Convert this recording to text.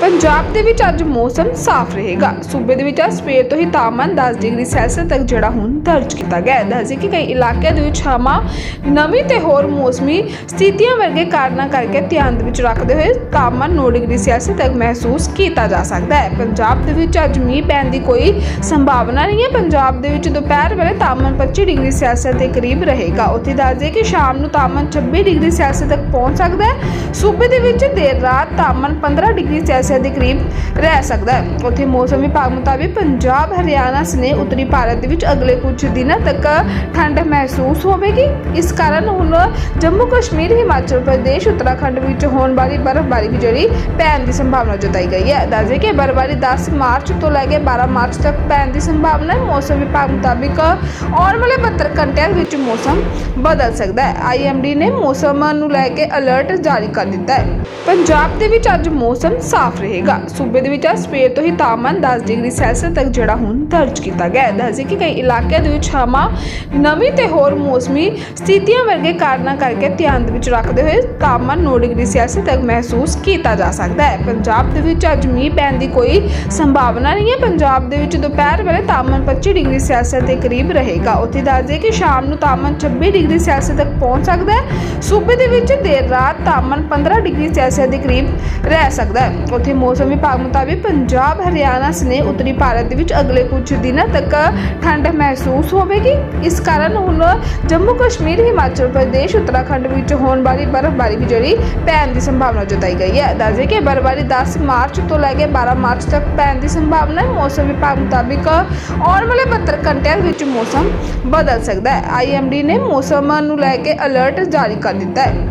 ਪੰਜਾਬ ਦੇ ਵਿੱਚ ਅੱਜ ਮੌਸਮ ਸਾਫ਼ ਰਹੇਗਾ। ਸੂਬੇ ਦੇ ਵਿੱਚ ਅੱਜ ਸਵੇਰ ਤੋਂ ਹੀ ਤਾਪਮਾਨ 10 ਡਿਗਰੀ ਸੈਲਸੀਅਸ ਤੱਕ ਜਿਹੜਾ ਹੁਣ ਦਰਜ ਕੀਤਾ ਗਿਆ ਹੈ। ਦੱਸਦੇ ਕਿ ਕਈ ਇਲਾਕਿਆਂ ਦੇ ਵਿੱਚ ਹਵਾ ਨਵੀਂ ਤੇ ਹੋਰ ਮੌਸਮੀ ਸਥਿਤੀਆਂ ਵਰਗੇ ਕਾਰਨਾਂ ਕਰਕੇ ਧਿਆਨ ਦੇ ਵਿੱਚ ਰੱਖਦੇ ਹੋਏ ਤਾਪਮਾਨ 9 ਡਿਗਰੀ ਸੈਲਸੀਅਸ ਤੱਕ ਮਹਿਸੂਸ ਕੀਤਾ ਜਾ ਸਕਦਾ ਹੈ। ਪੰਜਾਬ ਦੇ ਵਿੱਚ ਅੱਜ ਮੀਂਹ ਪੈਣ ਦੀ ਕੋਈ ਸੰਭਾਵਨਾ ਨਹੀਂ ਹੈ। ਪੰਜਾਬ ਦੇ ਵਿੱਚ ਦੁਪਹਿਰ ਵੇਲੇ ਤਾਪਮਾਨ 25 ਡਿਗਰੀ ਸੈਲਸੀਅਸ ਦੇ ਕਰੀਬ ਰਹੇਗਾ। ਉੱਥੇ ਦੱਸਦੇ ਕਿ ਸ਼ਾਮ ਨੂੰ ਤਾਪਮਾਨ 26 ਡਿਗਰੀ ਸੈਲਸੀਅਸ ਤੱਕ ਪਹੁੰਚ ਸਕਦਾ ਹੈ। ਸੂਬੇ ਦੇ ਵਿੱਚ ਦੇਰ ਰਾਤ ਤਾਪਮਾਨ 15 ਡਿਗਰੀ ਸੈਲਸੀਅਸ ਦੇ ਕਰੀਬ ਰਹਿ ਸਕਦਾ ਹੈ। ਉੱਥੇ ਮੌਸਮ ਵਿਭਾਗ ਮੁਤਾਬਿਕ ਪੰਜਾਬ, ਹਰਿਆਣਾ ਸਨੇ ਉੱਤਰੀ ਭਾਰਤ ਦੇ ਵਿੱਚ ਅਗਲੇ ਕੁਝ ਦਿਨਾਂ ਤੱਕ ਠੰਡ ਮਹਿਸੂਸ ਹੋਵੇਗੀ। ਇਸ ਕਾਰਨ ਹੁਣ ਜੰਮੂ ਕਸ਼ਮੀਰ, ਹਿਮਾਚਲ ਪ੍ਰਦੇਸ਼, ਉੱਤਰਾਖੰਡ ਵਿੱਚ ਹੋਣ ਵਾਲੀ ਬਰਫ਼ਬਾਰੀ ਵੀ ਜਿਹੜੀ ਪੈਣ ਦੀ ਸੰਭਾਵਨਾ ਜਤਾਈ ਗਈ ਹੈ। ਦੱਸਦੇ ਕਿ ਬਰਫ਼ਬਾਰੀ 10 ਮਾਰਚ ਤੋਂ ਲੈ ਕੇ 12 ਮਾਰਚ ਤੱਕ ਪੈਣ ਦੀ ਸੰਭਾਵਨਾ ਹੈ। ਮੌਸਮ ਵਿਭਾਗ ਮੁਤਾਬਿਕ ਆਉਣ ਵਾਲੇ 72 ਘੰਟਿਆਂ ਵਿੱਚ ਮੌਸਮ ਬਦਲ ਸਕਦਾ ਹੈ। ਆਈਐਮਡੀ ਨੇ ਮੌਸਮ ਨੂੰ ਲੈ ਕੇ ਅਲਰਟ ਜਾਰੀ ਕਰ ਦਿੱਤਾ ਹੈ। ਪੰਜਾਬ ਦੇ ਵਿੱਚ ਅੱਜ ਮੌਸਮ ਸਾਫ਼ ਰਹੇਗਾ। ਸੂਬੇ ਦੇ ਵਿੱਚ ਅੱਜ ਸਵੇਰ ਤੋਂ ਹੀ ਤਾਪਮਾਨ 10 ਡਿਗਰੀ ਸੈਲਸੀਅਸ ਤੱਕ ਜਿਹੜਾ ਹੁਣ ਦਰਜ ਕੀਤਾ ਗਿਆ ਹੈ। ਦੱਸਦੇ ਕਿ ਕਈ ਇਲਾਕਿਆਂ ਦੇ ਵਿੱਚ ਹਵਾ ਨਵੀਂ ਤੇ ਹੋਰ ਮੌਸਮੀ ਸਥਿਤੀਆਂ ਵਰਗੇ ਕਾਰਨਾਂ ਕਰਕੇ ਧਿਆਨ ਦੇ ਵਿੱਚ ਰੱਖਦੇ ਹੋਏ ਤਾਪਮਾਨ 9 ਡਿਗਰੀ ਸੈਲਸੀਅਸ ਤੱਕ ਮਹਿਸੂਸ ਕੀਤਾ ਜਾ ਸਕਦਾ ਹੈ। ਪੰਜਾਬ ਦੇ ਵਿੱਚ ਅੱਜ ਮੀਂਹ ਪੈਣ ਦੀ ਕੋਈ ਸੰਭਾਵਨਾ ਨਹੀਂ ਹੈ। ਪੰਜਾਬ ਦੇ ਵਿੱਚ ਦੁਪਹਿਰ ਵੇਲੇ ਤਾਪਮਾਨ 25 ਡਿਗਰੀ ਸੈਲਸੀਅਸ ਦੇ ਕਰੀਬ ਰਹੇਗਾ। ਉੱਥੇ ਦੱਸਦੇ ਕਿ ਸ਼ਾਮ ਨੂੰ ਤਾਪਮਾਨ 26 ਡਿਗਰੀ ਸੈਲਸੀਅਸ ਤੱਕ ਪਹੁੰਚ ਸਕਦਾ ਹੈ। ਸੂਬੇ ਦੇ ਵਿੱਚ ਦੇਰ ਰਾਤ ਤਾਪਮਾਨ 15 ਡਿਗਰੀ ਸੈਲਸੀਅਸ ਦੇ ਕਰੀਬ ਰਹਿ ਸਕਦਾ ਹੈ। ਉੱਥੇ ਮੌਸਮ ਵਿਭਾਗ ਮੁਤਾਬਿਕ ਪੰਜਾਬ, ਹਰਿਆਣਾ ਸਨੇ ਉੱਤਰੀ ਭਾਰਤ ਦੇ ਵਿੱਚ ਅਗਲੇ ਕੁਝ ਦਿਨਾਂ ਤੱਕ ਠੰਡ ਮਹਿਸੂਸ ਹੋਵੇਗੀ। ਇਸ ਕਾਰਨ ਹੁਣ ਜੰਮੂ ਕਸ਼ਮੀਰ, ਹਿਮਾਚਲ ਪ੍ਰਦੇਸ਼, ਉੱਤਰਾਖੰਡ ਵਿੱਚ ਹੋਣ ਵਾਲੀ ਬਰਫ਼ਬਾਰੀ ਵੀ ਜਿਹੜੀ ਪੈਣ ਦੀ ਸੰਭਾਵਨਾ ਜਤਾਈ ਗਈ ਹੈ। ਦੱਸਦੇ ਕਿ ਬਰਫ਼ਬਾਰੀ 10 ਮਾਰਚ ਤੋਂ ਲੈ ਕੇ 12 ਮਾਰਚ ਤੱਕ ਪੈਣ ਦੀ ਸੰਭਾਵਨਾ ਹੈ। ਮੌਸਮ ਵਿਭਾਗ ਮੁਤਾਬਿਕ ਆਉਣ ਵਾਲੇ 72 ਘੰਟਿਆਂ ਵਿੱਚ ਮੌਸਮ ਬਦਲ ਸਕਦਾ ਹੈ। ਆਈਐਮਡੀ ਨੇ ਮੌਸਮ ਨੂੰ ਲੈ ਕੇ ਅਲਰਟ ਜਾਰੀ ਕਰ ਦਿੱਤਾ ਹੈ।